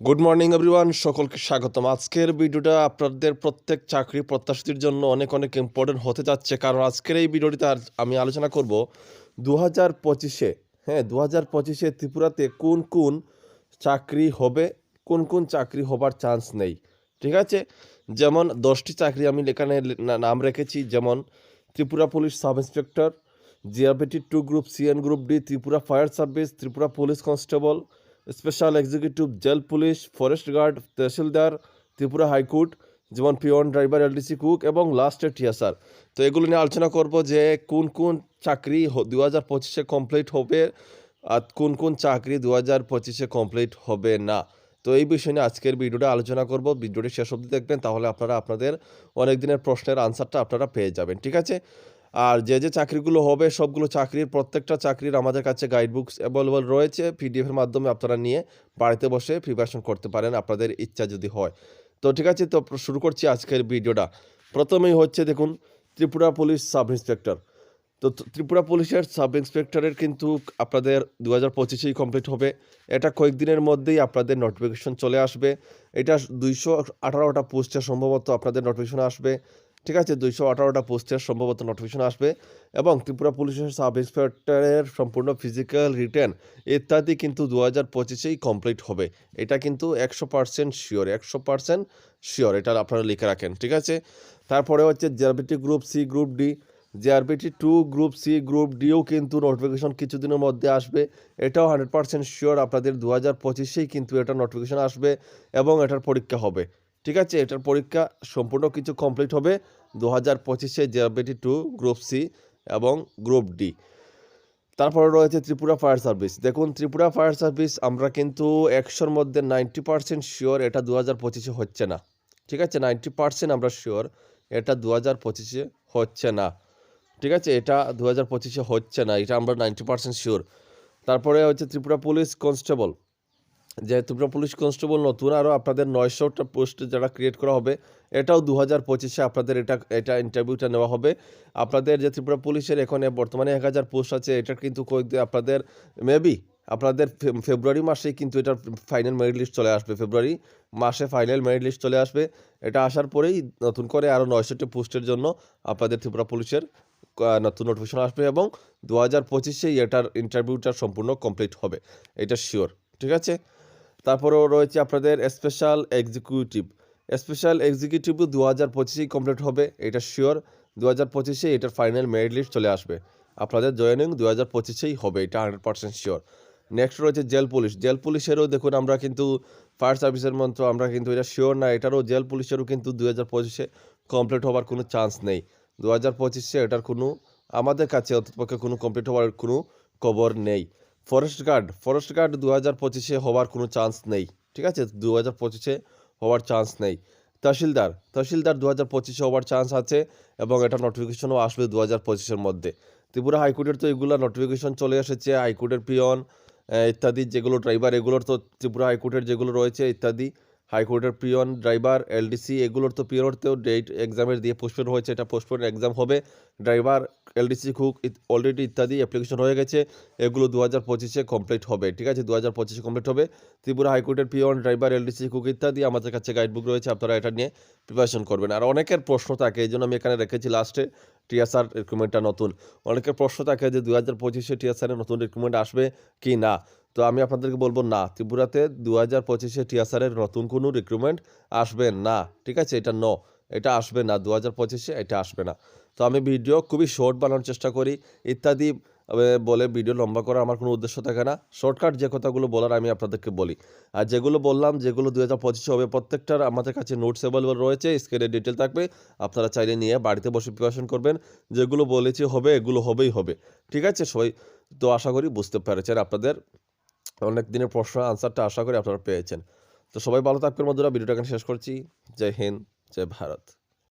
Good morning everyone সকলকে স্বাগতম। আজকের ভিডিওটা আপনাদের প্রত্যেক চাকরি প্রত্যাশীদের জন্য অনেক অনেক ইম্পর্টেন্ট হতে যাচ্ছে। কারণ আজকের এই ভিডিওটিতে আমি আলোচনা করব দু হাজার পঁচিশে। হ্যাঁ দু হাজার পঁচিশে ত্রিপুরাতে কোন কোন চাকরি হবে, কোন কোন চাকরি হবার চান্স নেই। ঠিক আছে? যেমন দশটি চাকরি আমি এখানে নাম রেখেছি। যেমন Tripura police sub inspector GRPT two group CN group D Tripura fire service Tripura police constable special executive jail police forest guard tehsildar Tripura high court যেমন পিওন ড্রাইভার এলডিসি কুক এবং লাস্টে টিএসআর তো এগুলো নিয়ে আলোচনা করব যে কোন কোন চাকরি দু হাজার পঁচিশে কমপ্লিট হবে আর কোন কোন চাকরি দু হাজার পঁচিশে কমপ্লিট হবে না। তো এই বিষয় নিয়ে আজকের ভিডিওটা আলোচনা করব। ভিডিওটি শেষ অবধি দেখবেন, তাহলে আপনারা আপনাদের অনেক দিনের প্রশ্নের আনসারটা আপনারা পেয়ে যাবেন, ঠিক আছে? আর যে যে চাকরিগুলো হবে, সবগুলো চাকরির, প্রত্যেকটা চাকরির আমাদের কাছে গাইড বুকস অ্যাভেলেবল রয়েছে পিডিএফের মাধ্যমে আপনারা নিয়ে বাড়িতে বসে প্রিপারেশন করতে পারেন, আপনাদের ইচ্ছা যদি হয়। তো ঠিক আছে, তো শুরু করছি আজকের ভিডিওটা। প্রথমেই হচ্ছে দেখুন, ত্রিপুরা পুলিশ সাব ইন্সপেক্টর তো, ত্রিপুরা পুলিশের সাব ইন্সপেক্টরের কিন্তু আপনাদের দু হাজার পঁচিশেই কমপ্লিট হবে। এটা কয়েকদিনের মধ্যেই আপনাদের নোটিফিকেশন চলে আসবে। এটা দুইশো আঠারোটা পোস্টে সম্ভবত আপনাদের নোটিফিকেশন আসবে। ঠিক আছে, দুইশো আঠারোটা পোস্টের সম্ভবত নোটিফিকেশন আসবে এবং ত্রিপুরা পুলিশের সাব ইন্সপেক্টরের সম্পূর্ণ ফিজিক্যাল রিটার্ন ইত্যাদি কিন্তু দু হাজার পঁচিশেই কমপ্লিট হবে। এটা কিন্তু একশো পার্সেন্ট শিওর একশো পার্সেন্ট শিওর এটা আপনারা লিখে রাখেন, ঠিক আছে? তারপরে হচ্ছে JRBT group C group D JRBT two group C group deo কিন্তু নোটিফিকেশন কিছুদিনের মধ্যে আসবে। এটাও হান্ড্রেড পার্সেন্ট শিওর আপনাদের দু হাজার পঁচিশেই কিন্তু এটা নোটিফিকেশন আসবে এবং এটার পরীক্ষা হবে। ঠিক আছে, এটার পরীক্ষা সম্পূর্ণ কিছু কমপ্লিট হবে দু হাজার পঁচিশে জেআরবিটি টু গ্রুপ সি এবং গ্রুপ ডি তারপরে রয়েছে ত্রিপুরা ফায়ার সার্ভিস দেখুন, ত্রিপুরা ফায়ার সার্ভিস আমরা কিন্তু একশোর মধ্যে নাইনটি পার্সেন্ট শিওর এটা দু হাজার পঁচিশে হচ্ছে না। ঠিক আছে নাইনটি পার্সেন্ট আমরা শিওর এটা দু হাজার পঁচিশে হচ্ছে না। ঠিক আছে, এটা দু হাজার পঁচিশে হচ্ছে না, এটা আমরা নাইনটি পার্সেন্ট শিওর তারপরে হচ্ছে ত্রিপুরা পুলিশ কনস্টেবল যে ত্রিপুরা পুলিশ কনস্টেবল নতুন আরও আপনাদের নয়শোটা পোস্ট যারা ক্রিয়েট করা হবে, এটাও দু হাজার পঁচিশে আপনাদের এটা এটা ইন্টারভিউটা নেওয়া হবে। আপনাদের যে ত্রিপুরা পুলিশের এখানে বর্তমানে এক হাজার পোস্ট আছে এটা কিন্তু আপনাদের মেবি আপনাদের ফেব্রুয়ারি মাসেই কিন্তু এটার ফাইনাল মেরিট লিস্ট চলে আসবে, ফেব্রুয়ারি মাসে ফাইনাল মেরিট লিস্ট চলে আসবে। এটা আসার পরেই নতুন করে আরও নয়শোটি পোস্টের জন্য আপনাদের ত্রিপুরা পুলিশের নতুন নোটিফিকেশন আসবে এবং দু হাজার পঁচিশেই এটার ইন্টারভিউটা সম্পূর্ণ কমপ্লিট হবে, এটা শিওর ঠিক আছে? তারপরেও রয়েছে আপনাদের স্পেশাল এক্সিকিউটিভ স্পেশাল এক্সিকিউটিভ দু হাজার পঁচিশেই কমপ্লিট হবে, এটা শিওর দু হাজার পঁচিশে এটার ফাইনাল মেরিট লিস্ট চলে আসবে। আপনাদের জয়েনিং দু হাজার পঁচিশেই হবে, এটা হান্ড্রেড পার্সেন্ট শিওর নেক্সট রয়েছে জেল পুলিশ জেল পুলিশেরও দেখুন আমরা কিন্তু ফায়ার সার্ভিসের মন্ত্র, আমরা কিন্তু এটা শিওর না, এটারও জেল পুলিশেরও কিন্তু দু হাজার পঁচিশে কমপ্লিট হওয়ার কোনো চান্স নেই। দু হাজার পঁচিশে এটার কোনো আমাদের কাছে অন্ততপক্ষে কোনো কমপ্লিট হওয়ার কোনো খবর নেই। ফরেস্ট গার্ড ফরেস্ট গার্ড দু হাজার পঁচিশে হওয়ার কোনো চান্স নেই, ঠিক আছে? দু হাজার পঁচিশে হওয়ার চান্স নেই। তহসিলদার তহসিলদার দু হাজার পঁচিশে হওয়ার চান্স আছে এবং এটা নোটিফিকেশনও আসবে দু হাজার পঁচিশের মধ্যে। ত্রিপুরা হাইকোর্টের তো এগুলো নোটিফিকেশন চলে এসেছে, হাইকোর্টের পিয়ন ইত্যাদি যেগুলো ড্রাইভার এগুলোর তো ত্রিপুরা হাইকোর্টের যেগুলো রয়েছে ইত্যাদি, হাইকোর্টের পিয়ন ড্রাইভার এলডিসি এগুলোর তো পিয়নেরতেও ডেট এক্সামের দিয়ে পোস্টপোন হয়েছে, এটা পোস্টপোন এক্সাম হবে ড্রাইভার এলডিসি কুক অলরেডি ইত্যাদি অ্যাপ্লিকেশন হয়ে গেছে। এগুলো দু হাজার পঁচিশে কমপ্লিট হবে, ঠিক আছে? দু হাজার পঁচিশে কমপ্লিট হবে। ত্রিপুরা হাইকোর্টের পিয়ন ড্রাইভার এলডিসি কুক ইত্যাদি আমাদের কাছে গাইড বুক রয়েছে, আপনারা এটা নিয়ে প্রিপারেশন করবেন। আর অনেকের প্রশ্ন থাকে, এই জন্য আমি এখানে রেখেছি লাস্টে টিএসআর রিক্রুটমেন্টটা নতুন। অনেকের প্রশ্ন থাকে যে দু হাজার পঁচিশে টিএসআরের নতুন রিক্রুটমেন্ট আসবে কি না? তো আমি আপনাদেরকে বলব, না, ত্রিপুরাতে দু হাজার পঁচিশে টিএসআরের নতুন কোনো রিক্রুটমেন্ট আসবে না, ঠিক আছে? এটা ন এটা আসবে না দু হাজার পঁচিশে এটা আসবে না। তো আমি ভিডিও খুবই শর্ট বানানোর চেষ্টা করি, ইত্যাদি বলে ভিডিও লম্বা করার আমার কোনো উদ্দেশ্য থাকে না। শর্টকাট যে কথাগুলো বলার আমি আপনাদেরকে বলি। আর যেগুলো বললাম, যেগুলো দু হাজার পঁচিশে হবে, প্রত্যেকটার আমাদের কাছে নোটস অ্যাভেলেবল রয়েছে স্ক্রিনে ডিটেল থাকবে। আপনারা চাইলে নিয়ে বাড়িতে বসে প্রিপারেশন করবেন। যেগুলো বলেছি হবে, এগুলো হবেই হবে। ঠিক আছে সবাই? তো আশা করি বুঝতে পেরেছেন আপনাদের। অনেক দিনের প্রশ্ন আনসারটা আশা করি আপনারা পেয়েছেন। তো সবাই ভালো থাকবেন বন্ধুরা, ভিডিওটা এখানে শেষ করছি। জয় হিন্দ। জয় ভারত